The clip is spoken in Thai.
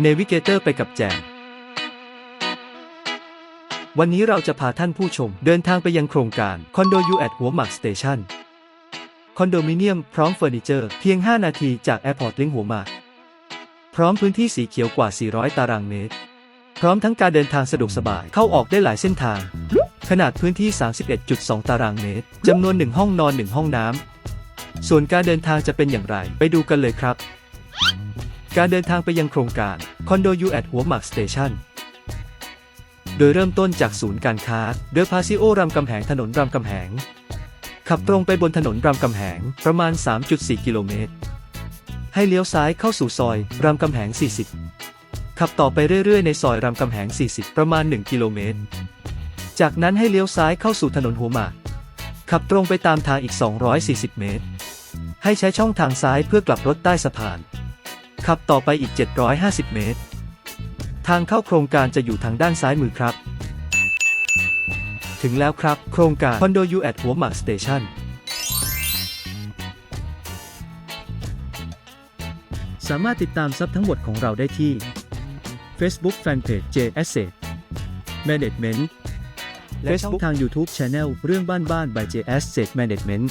เนวิเกเตอร์ไปกับแจม วันนี้เราจะพาท่านผู้ชมเดินทางไปยังโครงการคอนโดยูแอดหัวหมากสเตชันคอนโดมิเนียมพร้อมเฟอร์นิเจอร์เพียง 5 นาทีจากแอร์พอร์ตลิงหัวหมาก พร้อมพื้นที่สีเขียวกว่า 400 ตารางเมตร พร้อมทั้งการเดินทางสะดวกสบายเข้าออกได้หลายเส้นทาง ขนาดพื้นที่ 31.2 ตารางเมตรจำนวน 1 ห้องนอน 1 ห้องน้ำส่วนการเดินทางจะเป็นอย่างไร ไปดูกันเลยครับ การเดินทางไปยังโครงการคอนโดยูแอดหัวหมากสเตชันโดยเริ่มต้นจากศูนย์การค้าเดอะพาซิโอรามคำแหงถนนรามคำแหง ขับตรงไปบนถนนรามคำแหงประมาณ 3.4 กิโลเมตร ให้เลี้ยวซ้ายเข้าสู่ซอยรามคำแหง 40 ขับต่อไปเรื่อยๆ ในซอยรามคำแหง 40 ประมาณ 1 กิโลเมตร จากนั้นให้เลี้ยวซ้ายเข้าสู่ถนนหัวหมาก ขับตรงไปตามทางอีก 240 เมตร ให้ใช้ช่องทางซ้ายเพื่อกลับรถใต้สะพาน ขับต่อไปอีก 750 เมตร ทางเข้าโครงการจะอยู่ทางด้านซ้ายมือครับ ถึงแล้วครับโครงการคอนโดยูแอดหัวหมากสเตชันสามารถติดตามซับทั้งหมดของเราได้ที่ Facebook Fanpage J Asset Management และช่องทาง YouTube Channel เรื่องบ้านบ้าน by J Asset Management